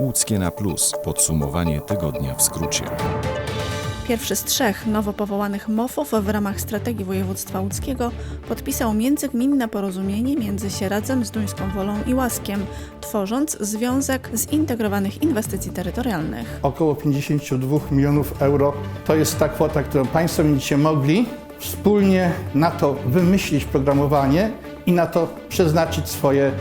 Łódzkie na plus. Podsumowanie tygodnia w skrócie. Pierwszy z trzech nowo powołanych MOF-ów w ramach strategii województwa łódzkiego podpisał międzygminne porozumienie między Sieradzem, Zduńską Wolą i Łaskiem, tworząc Związek Zintegrowanych Inwestycji Terytorialnych. Około 52 milionów euro to jest ta kwota, którą Państwo będziecie mogli wspólnie na to wymyślić programowanie i na to przeznaczyć swoje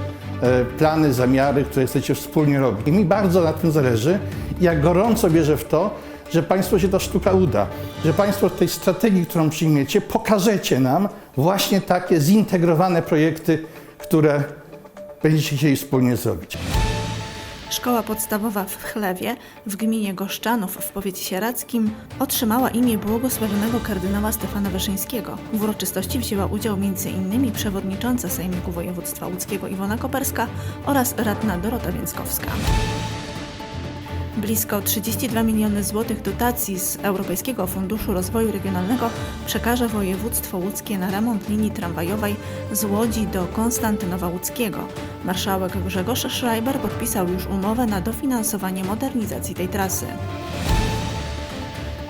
plany, zamiary, które chcecie wspólnie robić. I mi bardzo na tym zależy. Ja gorąco wierzę w to, że Państwu się ta sztuka uda, że Państwo w tej strategii, którą przyjmiecie, pokażecie nam właśnie takie zintegrowane projekty, które będziecie chcieli wspólnie zrobić. Szkoła podstawowa w Chlewie w gminie Goszczanów w powiecie sieradzkim otrzymała imię błogosławionego kardynała Stefana Wyszyńskiego. W uroczystości wzięła udział m.in. przewodnicząca Sejmiku Województwa Łódzkiego Iwona Koperska oraz radna Dorota Więckowska. Blisko 32 miliony złotych dotacji z Europejskiego Funduszu Rozwoju Regionalnego przekaże województwo łódzkie na remont linii tramwajowej z Łodzi do Konstantynowa Łódzkiego. Marszałek Grzegorz Schreiber podpisał już umowę na dofinansowanie modernizacji tej trasy.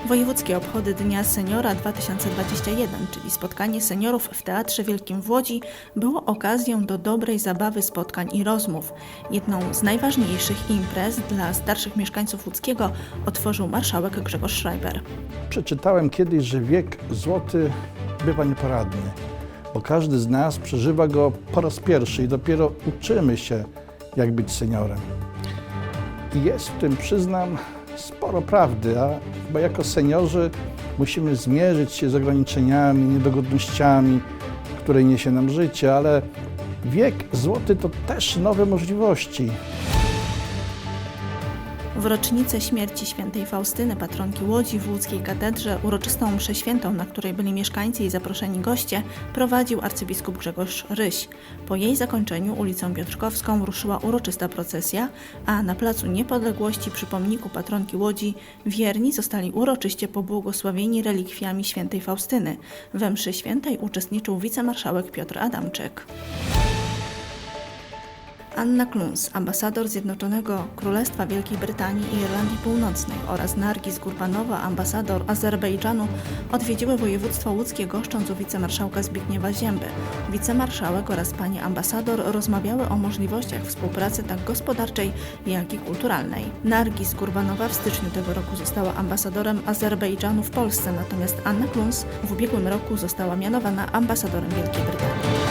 Wojewódzkie obchody Dnia Seniora 2021, czyli spotkanie seniorów w Teatrze Wielkim w Łodzi, było okazją do dobrej zabawy, spotkań i rozmów. Jedną z najważniejszych imprez dla starszych mieszkańców łódzkiego otworzył marszałek Grzegorz Schreiber. Przeczytałem kiedyś, że wiek złoty bywa nieporadny, bo każdy z nas przeżywa go po raz pierwszy i dopiero uczymy się, jak być seniorem. I jest w tym, przyznam, sporo prawdy, a chyba jako seniorzy musimy zmierzyć się z ograniczeniami, niedogodnościami, które niesie nam życie, ale wiek złoty to też nowe możliwości. W rocznicę śmierci świętej Faustyny, patronki Łodzi w łódzkiej katedrze, uroczystą mszę świętą, na której byli mieszkańcy i zaproszeni goście, prowadził arcybiskup Grzegorz Ryś. Po jej zakończeniu ulicą Piotrkowską ruszyła uroczysta procesja, a na Placu Niepodległości przy pomniku patronki Łodzi wierni zostali uroczyście pobłogosławieni relikwiami świętej Faustyny. We mszy świętej uczestniczył wicemarszałek Piotr Adamczyk. Anna Kluns, ambasador Zjednoczonego Królestwa Wielkiej Brytanii i Irlandii Północnej oraz Nargis Gurbanowa, ambasador Azerbejdżanu, odwiedziły województwo łódzkie goszcząc u wicemarszałka Zbigniewa Zięby. Wicemarszałek oraz pani ambasador rozmawiały o możliwościach współpracy tak gospodarczej, jak i kulturalnej. Nargis Gurbanowa w styczniu tego roku została ambasadorem Azerbejdżanu w Polsce, natomiast Anna Kluns w ubiegłym roku została mianowana ambasadorem Wielkiej Brytanii.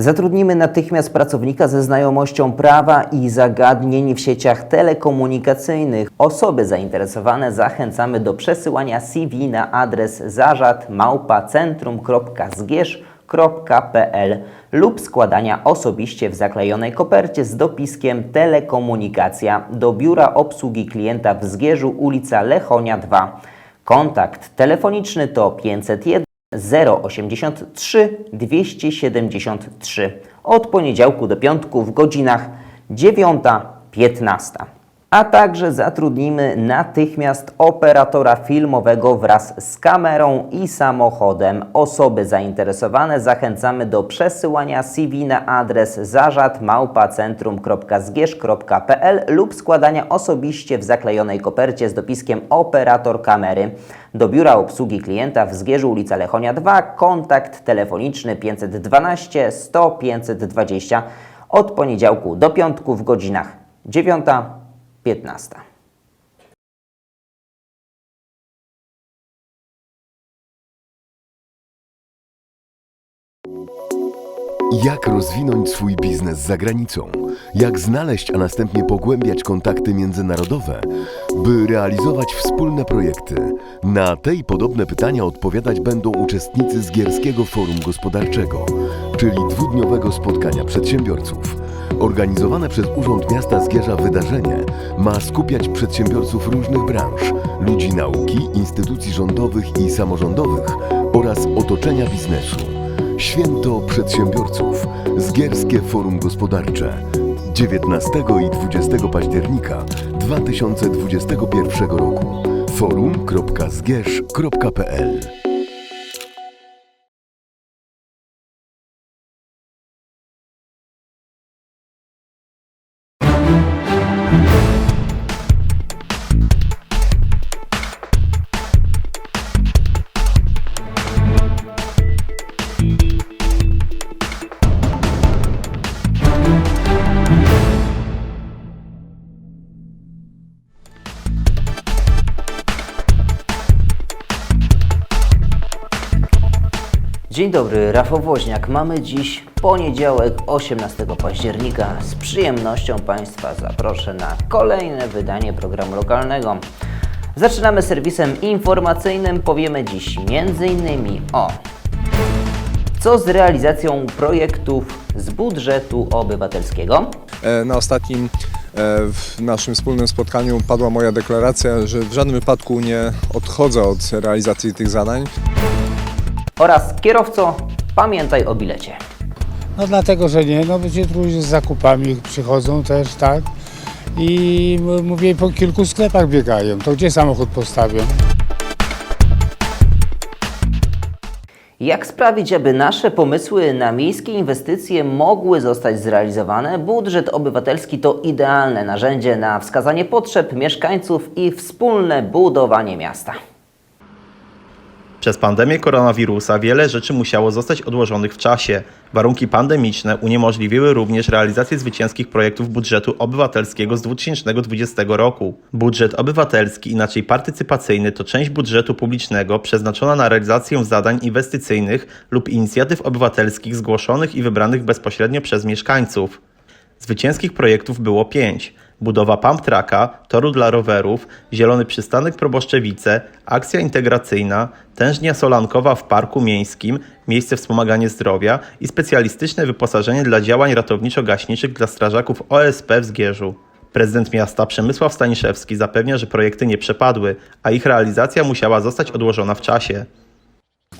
Zatrudnimy natychmiast pracownika ze znajomością prawa i zagadnień w sieciach telekomunikacyjnych. Osoby zainteresowane zachęcamy do przesyłania CV na adres zarzadmałpacentrum.zgierz.pl lub składania osobiście w zaklejonej kopercie z dopiskiem Telekomunikacja do Biura Obsługi Klienta w Zgierzu, ulica Lechonia 2. Kontakt telefoniczny to 501 083 273 od poniedziałku do piątku w godzinach 9-15. A także zatrudnimy natychmiast operatora filmowego wraz z kamerą i samochodem. Osoby zainteresowane zachęcamy do przesyłania CV na adres zarzadmałpacentrum.zgierz.pl lub składania osobiście w zaklejonej kopercie z dopiskiem operator kamery. Do Biura Obsługi Klienta w Zgierzu ulica Lechonia 2, kontakt telefoniczny 512 100 520 od poniedziałku do piątku w godzinach 9-15. Jak rozwinąć swój biznes za granicą? Jak znaleźć, a następnie pogłębiać kontakty międzynarodowe, by realizować wspólne projekty? Na te i podobne pytania odpowiadać będą uczestnicy Zgierskiego Forum Gospodarczego, czyli dwudniowego spotkania przedsiębiorców. Organizowane przez Urząd Miasta Zgierza wydarzenie ma skupiać przedsiębiorców różnych branż, ludzi nauki, instytucji rządowych i samorządowych oraz otoczenia biznesu. Święto Przedsiębiorców. Zgierskie Forum Gospodarcze. 19 i 20 października 2021 roku. forum.zgierz.pl Dzień dobry, Rafał Woźniak. Mamy dziś poniedziałek 18 października. Z przyjemnością Państwa zaproszę na kolejne wydanie programu lokalnego. Zaczynamy serwisem informacyjnym. Powiemy dziś m.in. o co z realizacją projektów z budżetu obywatelskiego, E, Na ostatnim e, w naszym wspólnym spotkaniu padła moja deklaracja, że w żadnym wypadku nie odchodzę od realizacji tych zadań. Oraz kierowco pamiętaj o bilecie. No dlatego, że nie, no będzie ludzie z zakupami przychodzą też, tak? I m- mówię, po kilku sklepach biegają, to gdzie samochód postawią? Jak sprawić, aby nasze pomysły na miejskie inwestycje mogły zostać zrealizowane? Budżet obywatelski to idealne narzędzie na wskazanie potrzeb mieszkańców i wspólne budowanie miasta. Przez pandemię koronawirusa wiele rzeczy musiało zostać odłożonych w czasie. Warunki pandemiczne uniemożliwiły również realizację zwycięskich projektów budżetu obywatelskiego z 2020 roku. Budżet obywatelski, inaczej partycypacyjny, to część budżetu publicznego przeznaczona na realizację zadań inwestycyjnych lub inicjatyw obywatelskich zgłoszonych i wybranych bezpośrednio przez mieszkańców. Zwycięskich projektów było pięć. Budowa pump tracka, toru dla rowerów, zielony przystanek Proboszczewice, akcja integracyjna, tężnia solankowa w parku miejskim, miejsce wspomagania zdrowia i specjalistyczne wyposażenie dla działań ratowniczo-gaśniczych dla strażaków OSP w Zgierzu. Prezydent miasta Przemysław Staniszewski zapewnia, że projekty nie przepadły, a ich realizacja musiała zostać odłożona w czasie.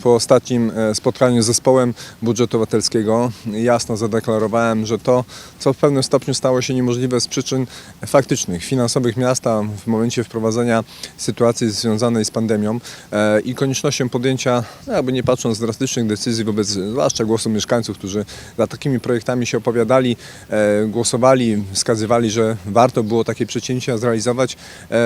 Po ostatnim e, spotkaniu z zespołem budżetu obywatelskiego jasno zadeklarowałem, że to, co w pewnym stopniu stało się niemożliwe z przyczyn faktycznych, finansowych miasta w momencie wprowadzenia sytuacji związanej z pandemią e, i koniecznością podjęcia, no jakby nie patrząc, drastycznych decyzji wobec zwłaszcza głosu mieszkańców, którzy za takimi projektami się opowiadali, e, głosowali, wskazywali, że warto było takie przedsięwzięcia zrealizować.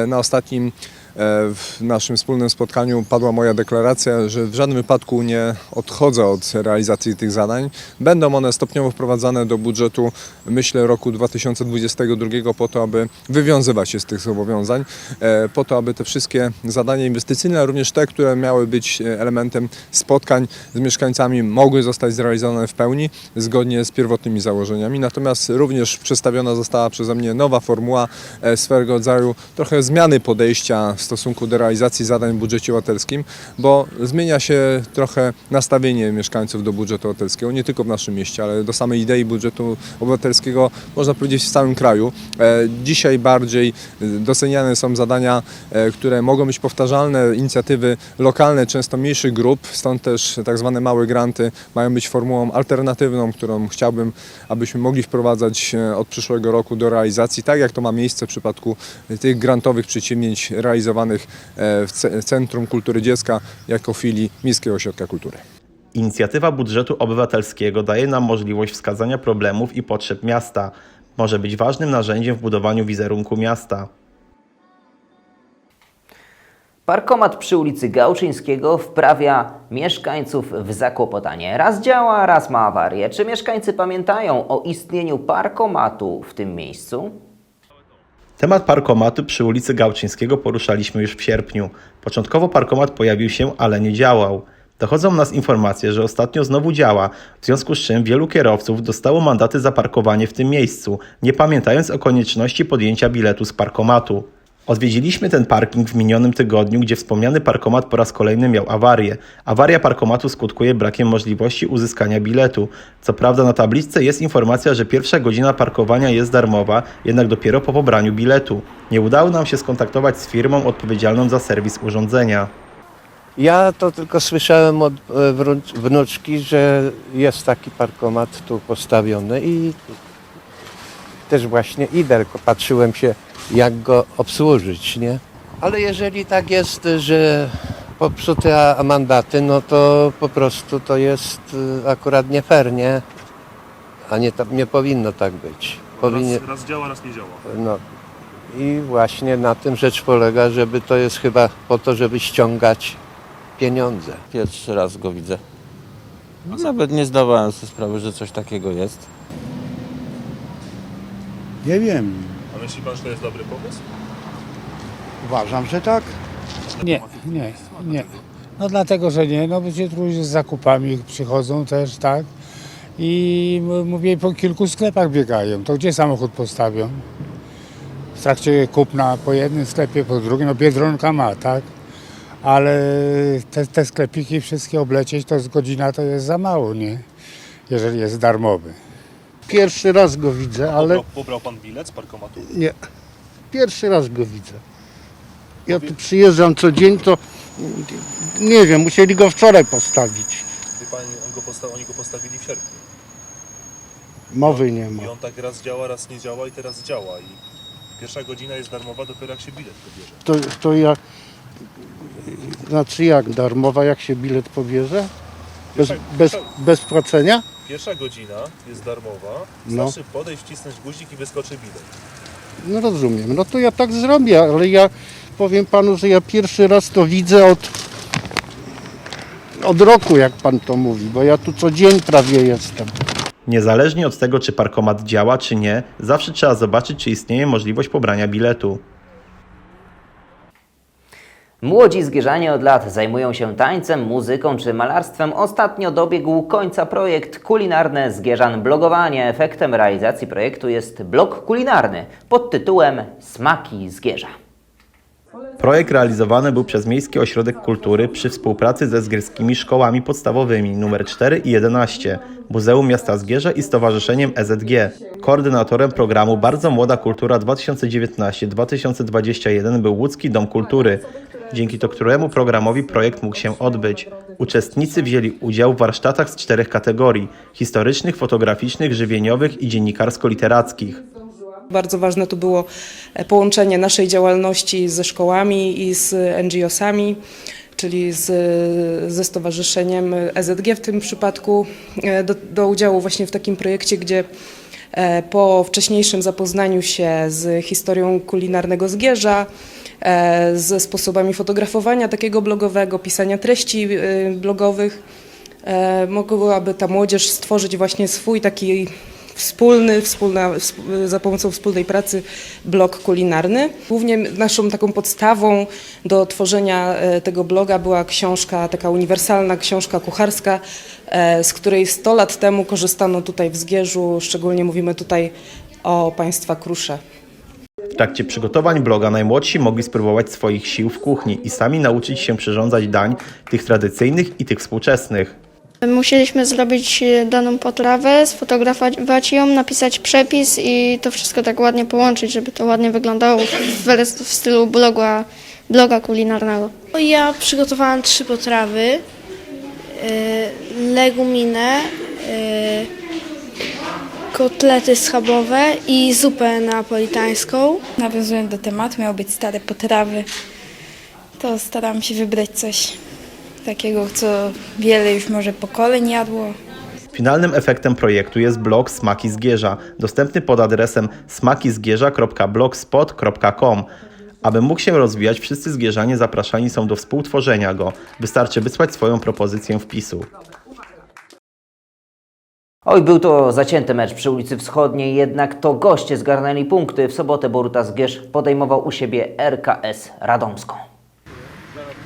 Na ostatnim W naszym wspólnym spotkaniu padła moja deklaracja, że w żadnym wypadku nie odchodzę od realizacji tych zadań. Będą one stopniowo wprowadzane do budżetu, myślę, roku 2022 po to, aby wywiązywać się z tych zobowiązań, e, po to, aby te wszystkie zadania inwestycyjne, a również te, które miały być e, elementem spotkań z mieszkańcami, mogły zostać zrealizowane w pełni zgodnie z pierwotnymi założeniami. Natomiast również przedstawiona została przeze mnie nowa formuła e, swego rodzaju trochę zmiany podejścia stosunku do realizacji zadań w budżecie obywatelskim, bo zmienia się trochę nastawienie mieszkańców do budżetu obywatelskiego, nie tylko w naszym mieście, ale do samej idei budżetu obywatelskiego, można powiedzieć w całym kraju. E, Dzisiaj bardziej e, doceniane są zadania, e, które mogą być powtarzalne, inicjatywy lokalne, często mniejszych grup, stąd też tak zwane małe granty mają być formułą alternatywną, którą chciałbym, abyśmy mogli wprowadzać od przyszłego roku do realizacji, tak jak to ma miejsce w przypadku tych grantowych przedsięwzięć realizowanych e, w ce- Centrum Kultury Dziecka jako filii Miejskiego Ośrodka Kultury. Inicjatywa budżetu obywatelskiego daje nam możliwość wskazania problemów i potrzeb miasta. Może być ważnym narzędziem w budowaniu wizerunku miasta. Parkomat przy ulicy Gałczyńskiego wprawia mieszkańców w zakłopotanie. Raz działa, raz ma awarię. Czy mieszkańcy pamiętają o istnieniu parkomatu w tym miejscu? Temat parkomatu przy ulicy Gałczyńskiego poruszaliśmy już w sierpniu. Początkowo parkomat pojawił się, ale nie działał. Dochodzą nas informacje, że ostatnio znowu działa, w związku z czym wielu kierowców dostało mandaty za parkowanie w tym miejscu, nie pamiętając o konieczności podjęcia biletu z parkomatu. Odwiedziliśmy ten parking w minionym tygodniu, gdzie wspomniany parkomat po raz kolejny miał awarię. Awaria parkomatu skutkuje brakiem możliwości uzyskania biletu. Co prawda na tabliczce jest informacja, że pierwsza godzina parkowania jest darmowa, jednak dopiero po pobraniu biletu. Nie udało nam się skontaktować z firmą odpowiedzialną za serwis urządzenia. Ja to tylko słyszałem od e, wnuczki, że jest taki parkomat tu postawiony i też właśnie idę, tylko patrzyłem się jak go obsłużyć, nie? Ale jeżeli tak jest, że popsute a- mandaty, no to po prostu to jest y, akurat nie fair, nie? A nie, nie powinno tak być. Powinien, Raz, raz działa, raz nie działa. no. I właśnie na tym rzecz polega, żeby to jest chyba po to, żeby ściągać pieniądze. Pierwszy raz go widzę. Nawet nie zdawałem sobie sprawy, że coś takiego jest. Nie wiem. A myśli pan, że to jest dobry pomysł? Uważam, że tak. Nie, nie, nie. No dlatego, że nie, no będzie ludzie z zakupami przychodzą też, tak? I m- mówię, po kilku sklepach biegają. To gdzie samochód postawią? W trakcie kupna po jednym sklepie, po drugim, no Biedronka ma, tak? Ale te, te sklepiki wszystkie oblecieć, to z godzina to jest za mało, nie? Jeżeli jest darmowy. Pierwszy raz go widzę, ale Pobrał, pobrał pan bilet z parkomatu? nie. Pierwszy raz go widzę. Ja tu przyjeżdżam co dzień, to nie wiem, musieli go wczoraj postawić. Wie pan, on go posta- oni go postawili w sierpniu. Mowy nie ma. I on tak raz działa, raz nie działa i teraz działa. I pierwsza godzina jest darmowa dopiero jak się bilet pobierze. To, to ja. Znaczy jak darmowa, jak się bilet pobierze? Bez, bez, bez płacenia? Pierwsza godzina jest darmowa, No. wystarczy podejść, wcisnąć guzik i wyskoczy bilet. No rozumiem. No to ja tak zrobię, ale ja powiem panu, że ja pierwszy raz to widzę od, od roku, jak pan to mówi, bo ja tu co dzień prawie jestem. Niezależnie od tego, czy parkomat działa, czy nie, zawsze trzeba zobaczyć, czy istnieje możliwość pobrania biletu. Młodzi zgierzanie od lat zajmują się tańcem, muzyką czy malarstwem. Ostatnio dobiegł końca projekt kulinarne Zgierzan Blogowanie. Efektem realizacji projektu jest blog kulinarny pod tytułem Smaki Zgierza. Projekt realizowany był przez Miejski Ośrodek Kultury przy współpracy ze zgierskimi szkołami podstawowymi nr 4 i 11, Muzeum Miasta Zgierza i Stowarzyszeniem EZG. Koordynatorem programu Bardzo Młoda Kultura 2019-2021 był Łódzki Dom Kultury, dzięki to któremu programowi projekt mógł się odbyć. Uczestnicy wzięli udział w warsztatach z czterech kategorii: historycznych, fotograficznych, żywieniowych i dziennikarsko-literackich. Bardzo ważne tu było e, połączenie naszej działalności ze szkołami i z NGO-sami, czyli z, ze Stowarzyszeniem EZG w tym przypadku, e, do, do udziału właśnie w takim projekcie, gdzie e, po wcześniejszym zapoznaniu się z historią kulinarnego Zgierza, ze sposobami fotografowania takiego blogowego, pisania treści blogowych, mogłaby ta młodzież stworzyć właśnie swój taki wspólny, wspólna, wsp- za pomocą wspólnej pracy blog kulinarny. Głównie naszą taką podstawą do tworzenia e, tego bloga była książka, taka uniwersalna książka kucharska, e, z której 100 lat temu korzystano tutaj w Zgierzu, szczególnie mówimy tutaj o państwa Krusze. W trakcie przygotowań bloga najmłodsi mogli spróbować swoich sił w kuchni i sami nauczyć się przyrządzać dań, tych tradycyjnych i tych współczesnych. Musieliśmy zrobić e, daną potrawę, sfotografować ją, napisać przepis i to wszystko tak ładnie połączyć, żeby to ładnie wyglądało w, w stylu bloga, bloga kulinarnego. Ja przygotowałam trzy potrawy. Yy, leguminę, yy, kotlety schabowe i zupę napolitańską. Nawiązując do tematu, miały być stare potrawy, to staram się wybrać coś takiego, co wiele już może pokoleń jadło. Finalnym efektem projektu jest blog Smaki Zgierza, dostępny pod adresem smakizgierza.blogspot.com. Aby mógł się rozwijać, wszyscy zgierzanie zapraszani są do współtworzenia go. Wystarczy wysłać swoją propozycję wpisu. Oj, był to zacięty mecz przy ulicy Wschodniej, jednak to goście zgarnęli punkty. W sobotę Boruta Zgierz podejmował u siebie RKS Radomską.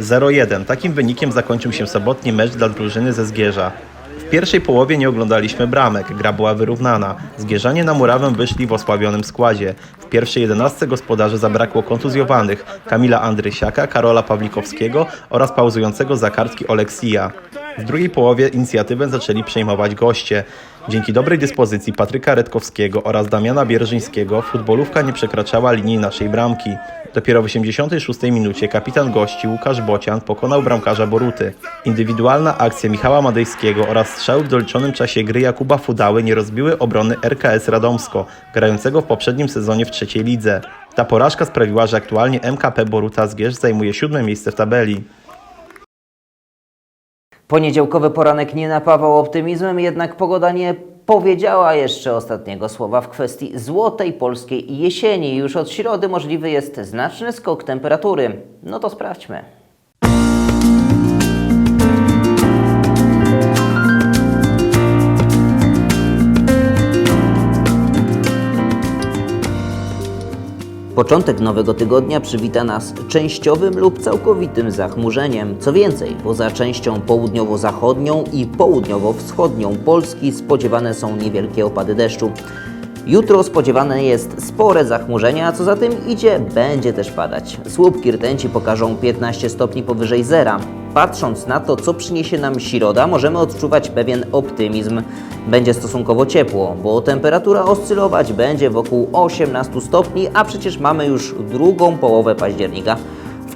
0-1. Takim wynikiem zakończył się sobotni mecz dla drużyny ze Zgierza. W pierwszej połowie nie oglądaliśmy bramek, gra była wyrównana. Zgierzanie na murawę wyszli w osłabionym składzie. W pierwszej jedenastce gospodarzy zabrakło kontuzjowanych Kamila Andrysiaka, Karola Pawlikowskiego oraz pauzującego za kartki Oleksija. W drugiej połowie inicjatywę zaczęli przejmować goście. Dzięki dobrej dyspozycji Patryka Redkowskiego oraz Damiana Bierżyńskiego futbolówka nie przekraczała linii naszej bramki. Dopiero w 86 minucie kapitan gości Łukasz Bocian pokonał bramkarza Boruty. Indywidualna akcja Michała Madejskiego oraz strzały w doliczonym czasie gry Jakuba Fudały nie rozbiły obrony RKS Radomsko, grającego w poprzednim sezonie w trzeciej lidze. Ta porażka sprawiła, że aktualnie MKP Boruta Zgierz zajmuje siódme miejsce w tabeli. Poniedziałkowy poranek nie napawał optymizmem, jednak pogoda nie powiedziała jeszcze ostatniego słowa w kwestii złotej polskiej jesieni. Już od środy możliwy jest znaczny skok temperatury. No to sprawdźmy. Początek nowego tygodnia przywita nas częściowym lub całkowitym zachmurzeniem. Co więcej, poza częścią południowo-zachodnią i południowo-wschodnią Polski spodziewane są niewielkie opady deszczu. Jutro spodziewane jest spore zachmurzenie, a co za tym idzie, będzie też padać. Słupki rtęci pokażą 15 stopni powyżej zera. Patrząc na to, co przyniesie nam środa, możemy odczuwać pewien optymizm. Będzie stosunkowo ciepło, bo temperatura oscylować będzie wokół 18 stopni, a przecież mamy już drugą połowę października.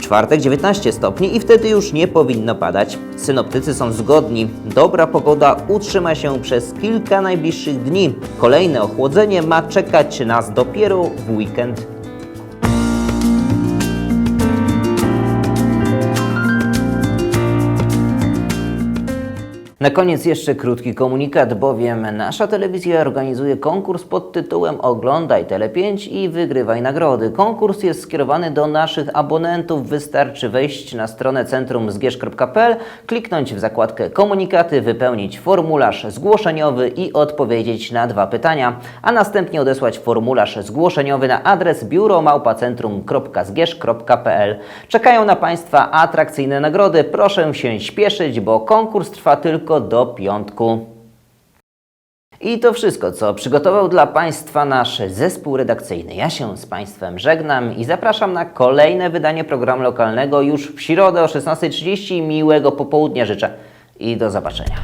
Czwartek 19 stopni i wtedy już nie powinno padać. Synoptycy są zgodni. Dobra pogoda utrzyma się przez kilka najbliższych dni. Kolejne ochłodzenie ma czekać nas dopiero w weekend. Na koniec jeszcze krótki komunikat, bowiem nasza telewizja organizuje konkurs pod tytułem Oglądaj Tele5 i wygrywaj nagrody. Konkurs jest skierowany do naszych abonentów. Wystarczy wejść na stronę centrumzgierz.pl, kliknąć w zakładkę komunikaty, wypełnić formularz zgłoszeniowy i odpowiedzieć na dwa pytania, a następnie odesłać formularz zgłoszeniowy na adres biuromałpacentrum.zgierz.pl. Czekają na Państwa atrakcyjne nagrody. Proszę się śpieszyć, bo konkurs trwa tylko do piątku. I to wszystko, co przygotował dla Państwa nasz zespół redakcyjny. Ja się z Państwem żegnam i zapraszam na kolejne wydanie programu lokalnego już w środę o 16.30. Miłego popołudnia życzę i do zobaczenia.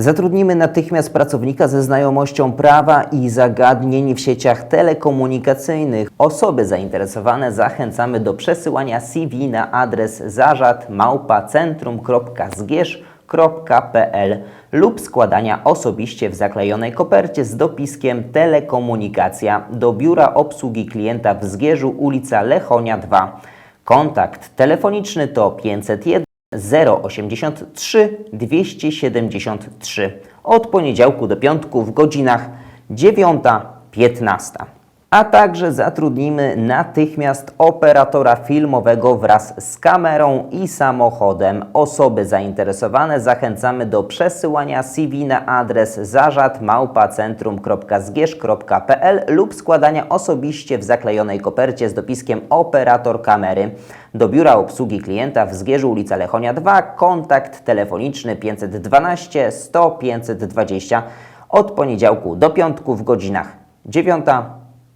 Zatrudnimy natychmiast pracownika ze znajomością prawa i zagadnień w sieciach telekomunikacyjnych. Osoby zainteresowane zachęcamy do przesyłania CV na adres zarzadmałpacentrum.zgierz.pl lub składania osobiście w zaklejonej kopercie z dopiskiem Telekomunikacja do Biura Obsługi Klienta w Zgierzu, ulica Lechonia 2. Kontakt telefoniczny to 501 083 273 od poniedziałku do piątku w godzinach 9-15. A także zatrudnimy natychmiast operatora filmowego wraz z kamerą i samochodem. Osoby zainteresowane zachęcamy do przesyłania CV na adres zarzadmałpacentrum.zgierz.pl lub składania osobiście w zaklejonej kopercie z dopiskiem operator kamery. Do Biura Obsługi Klienta w Zgierzu ulica Lechonia 2, kontakt telefoniczny 512 100 520 od poniedziałku do piątku w godzinach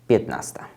9-15.